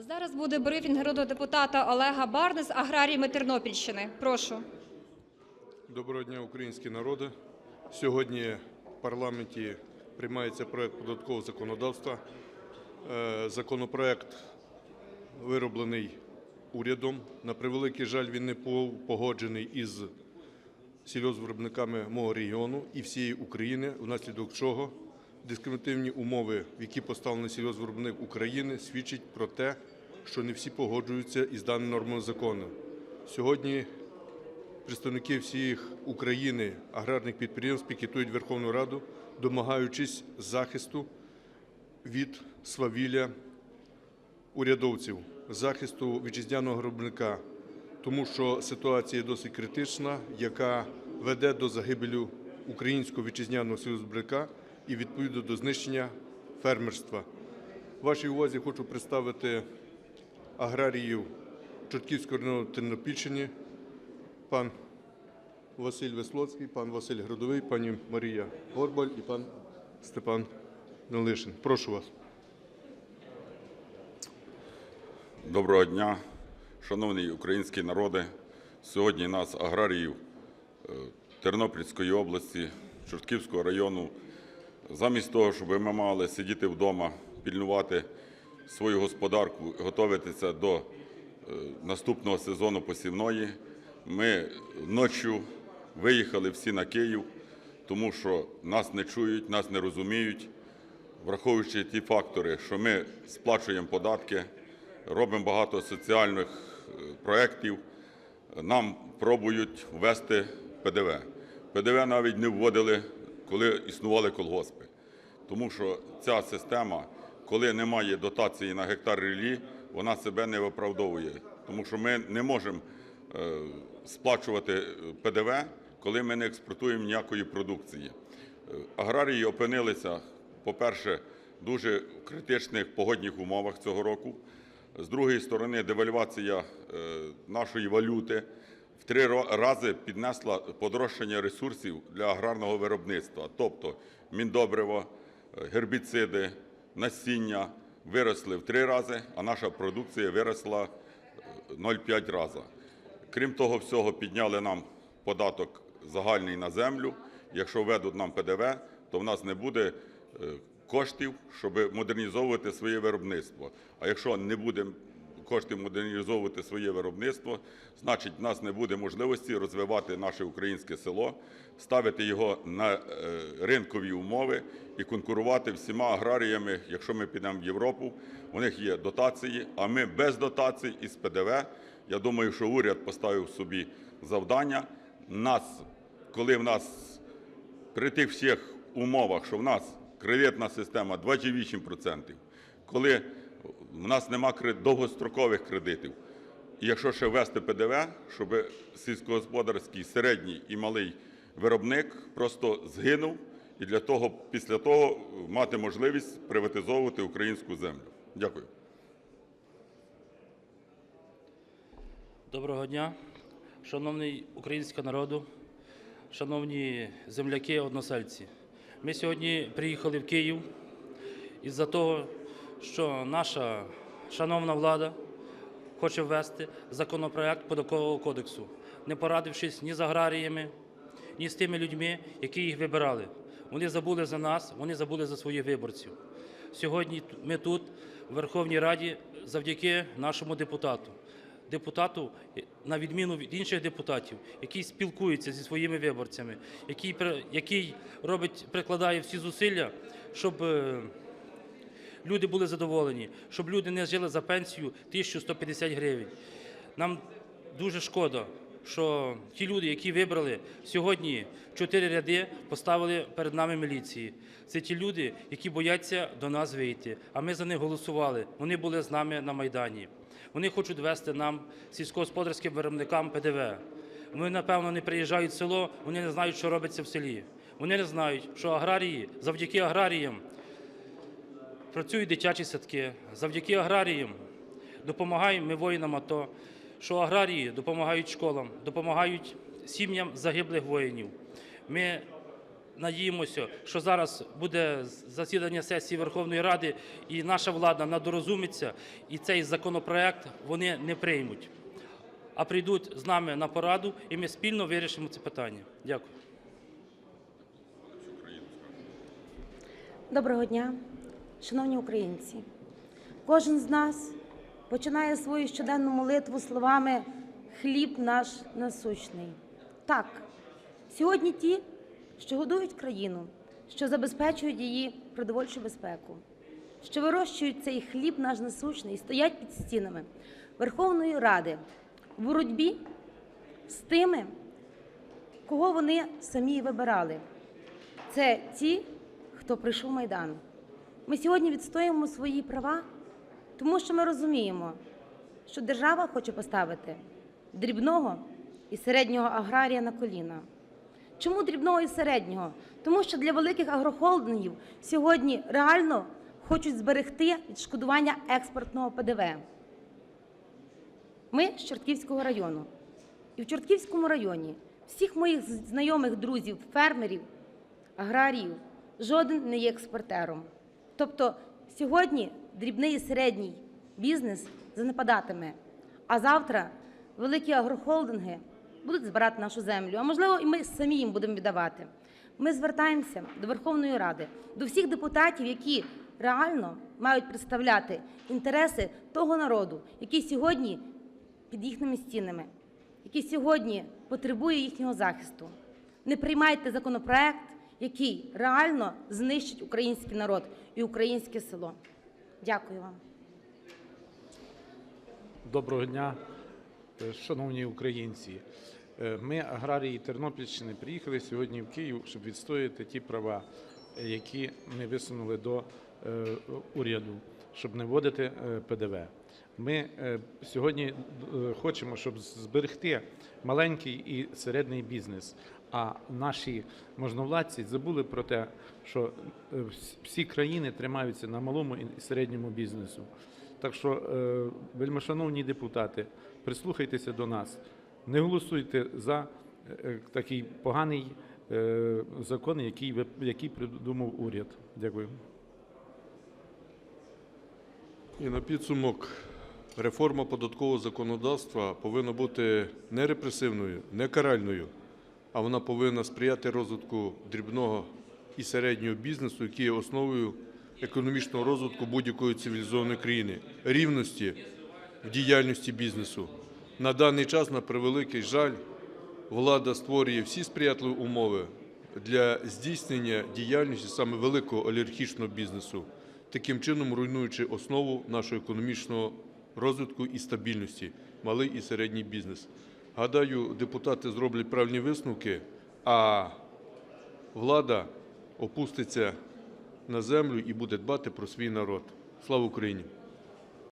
Зараз буде брифінг народного депутата Олега Барни з аграріями Тернопільщини. Прошу. Доброго дня, українські народи. Сьогодні в парламенті приймається проект податкового законодавства. Е, Законопроект вироблений урядом. На превеликий жаль, він не погоджений із сільгоспвиробниками мого регіону і всієї України, внаслідок чого дискримінативні умови, в які поставлений сільгоспвиробник України, свідчать про те, що не всі погоджуються із даними нормами закону. Сьогодні представники всіх України аграрних підприємств пікетують Верховну Раду, домагаючись захисту від свавілля урядовців, захисту вітчизняного виробника, тому що ситуація досить критична, яка веде до загибелю українського вітчизняного сільгоспвиробника і відповідно до знищення фермерства. Вашій увазі хочу представити аграріїв Чортківського району Тернопільщини, пан Василь Веслоцький, пан Василь Градовий, пані Марія Горбаль і пан Степан Нелишин. Прошу вас. Доброго дня, шановні українські народи. Сьогодні нас, аграріїв е, Тернопільської області, Чортківського району, замість того, щоб ми мали сидіти вдома, пільнувати свою господарку, готуватися до е, наступного сезону посівної, ми ночі виїхали всі на Київ, тому що нас не чують, нас не розуміють враховуючи ті фактори, що ми сплачуємо податки, робимо багато соціальних е, проєктів, нам пробують ввести ПДВ. ПДВ навіть не вводили, коли існували колгоспи. Тому що ця система, коли немає дотації на гектар ріллі, вона себе не виправдовує. Тому що ми не можемо е, сплачувати е, ПДВ, коли ми не експортуємо ніякої продукції. Е, Аграрії опинилися, по-перше, дуже в критичних погодних умовах цього року. З другої сторони, девальвація нашої валюти три рази піднесла подорожчання ресурсів для аграрного виробництва. Тобто міндобриво, е, гербіциди, насіння виросли в три рази, а наша продукція виросла е, 0,5 рази. Крім того всього, підняли нам податок загальний на землю. Якщо введуть нам ПДВ, то в нас не буде е, коштів, щоб модернізовувати своє виробництво. А якщо не буде коштів модернізовувати своє виробництво, значить в нас не буде можливості розвивати наше українське село, ставити його на е, ринкові умови і конкурувати всіма аграріями. Якщо ми підемо в Європу, у них є дотації, а ми без дотацій із ПДВ. Я думаю, що уряд поставив собі завдання нас, коли в нас при тих всіх умовах, що в нас кредитна система 28%, коли в нас нема довгострокових кредитів, і якщо ще ввести ПДВ, щоб сільськогосподарський середній і малий виробник просто згинув, і для того, після того мати можливість приватизовувати українську землю. Дякую. Доброго дня, шановний український народу, шановні земляки, односельці. Ми сьогодні приїхали в Київ із-за того, що наша шановна влада хоче ввести законопроект податкового кодексу, не порадившись ні з аграріями, ні з тими людьми, які їх вибирали. Вони забули за нас, вони забули за своїх виборців. Сьогодні ми тут, в Верховній Раді, завдяки нашому депутату. Депутату, е, на відміну від інших депутатів, який спілкується зі своїми виборцями, який, який робить, прикладає всі зусилля, щоб е, люди були задоволені, щоб люди не жили за пенсію 1150 гривень. Нам дуже шкода, що ті люди, які вибрали сьогодні чотири ряди, поставили перед нами міліції. Це ті люди, які бояться до нас вийти. А ми за них голосували. Вони були з нами на Майдані. Вони хочуть вести нам сільськогосподарським виробникам ПДВ. Вони, напевно, не приїжджають в село, вони не знають, що робиться в селі. Вони не знають, що аграрії, завдяки аграріям, працюють дитячі садки. Завдяки аграріям допомагаємо ми воїнам АТО, що аграрії допомагають школам, допомагають сім'ям загиблих воїнів. Ми надіємося, що зараз буде засідання сесії Верховної Ради, і наша влада надорозумиться, і цей законопроект вони не приймуть, а прийдуть з нами на пораду, і ми спільно вирішимо це питання. Дякую. Доброго дня, шановні українці. Кожен з нас починає свою щоденну молитву словами хліб наш насущний. Так, сьогодні ті, що годують країну, що забезпечують її продовольчу безпеку, що вирощують цей хліб наш насущний, стоять під стінами Верховної Ради в боротьбі з тими, кого вони самі вибирали. Це ті, хто прийшов Майдан. Ми сьогодні відстоюємо свої права, тому що ми розуміємо, що держава хоче поставити дрібного і середнього аграрія на коліна. Чому дрібного і середнього? Тому що для великих агрохолдингів сьогодні реально хочуть зберегти відшкодування експортного ПДВ. Ми з Чортківського району. І в Чортківському районі всіх моїх знайомих друзів, фермерів, аграріїв, жоден не є експортером. Тобто сьогодні дрібний і середній бізнес занепадатиме, а завтра великі агрохолдинги будуть збирати нашу землю, а можливо, і ми самі їм будемо віддавати. Ми звертаємося до Верховної Ради, до всіх депутатів, які реально мають представляти інтереси того народу, який сьогодні під їхніми стінами, який сьогодні потребує їхнього захисту. Не приймайте законопроект, який реально знищить український народ і українське село. Дякую вам. Доброго дня, е, шановні українці. Е, Ми, аграрії Тернопільщини, приїхали сьогодні в Київ, щоб відстояти ті права, е, які ми висунули до уряду, щоб не вводити ПДВ. Ми сьогодні хочемо, щоб зберегти маленький і середній бізнес. А наші можновладці забули про те, що е, всі країни тримаються на малому і середньому бізнесу. Так що, е, вельмишановні депутати, прислухайтеся до нас, не голосуйте за е, такий поганий закон, який, який придумав уряд. Дякую. І на підсумок, реформа податкового законодавства повинна бути не репресивною, не каральною, а вона повинна сприяти розвитку дрібного і середнього бізнесу, який є основою економічного розвитку будь-якої цивілізованої країни, рівності в діяльності бізнесу. На даний час, на превеликий жаль, влада створює всі сприятливі умови для здійснення діяльності саме великого олігархічного бізнесу, таким чином руйнуючи основу нашого економічного розвитку і стабільності, малий і середній бізнес. Гадаю, депутати зроблять правильні висновки, а влада опуститься на землю і буде дбати про свій народ. Слава Україні!